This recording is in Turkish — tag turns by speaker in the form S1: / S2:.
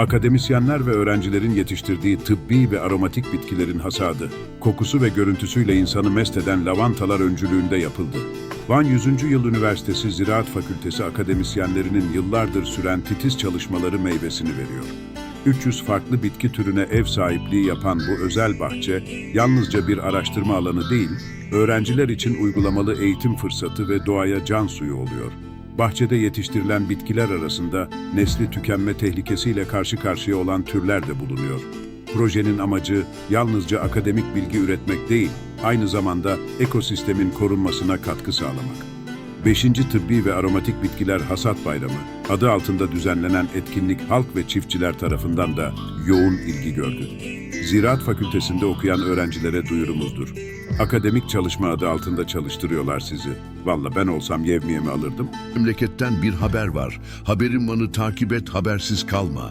S1: Akademisyenler ve öğrencilerin yetiştirdiği tıbbi ve aromatik bitkilerin hasadı, kokusu ve görüntüsüyle insanı mest eden lavantalar öncülüğünde yapıldı. Van 100. Yıl Üniversitesi Ziraat Fakültesi akademisyenlerinin yıllardır süren titiz çalışmaları meyvesini veriyor. 300 farklı bitki türüne ev sahipliği yapan bu özel bahçe, yalnızca bir araştırma alanı değil, öğrenciler için uygulamalı eğitim fırsatı ve doğaya can suyu oluyor. Bahçede yetiştirilen bitkiler arasında nesli tükenme tehlikesiyle karşı karşıya olan türler de bulunuyor. Projenin amacı yalnızca akademik bilgi üretmek değil, aynı zamanda ekosistemin korunmasına katkı sağlamak. 5. Tıbbi ve Aromatik Bitkiler Hasat Bayramı adı altında düzenlenen etkinlik halk ve çiftçiler tarafından da yoğun ilgi gördü. Ziraat Fakültesinde okuyan öğrencilere duyurumuzdur. Akademik çalışma adı altında çalıştırıyorlar sizi. Valla ben olsam yevmiyemi alırdım.
S2: Memleketten bir haber var. Haberin manı takip et, habersiz kalma.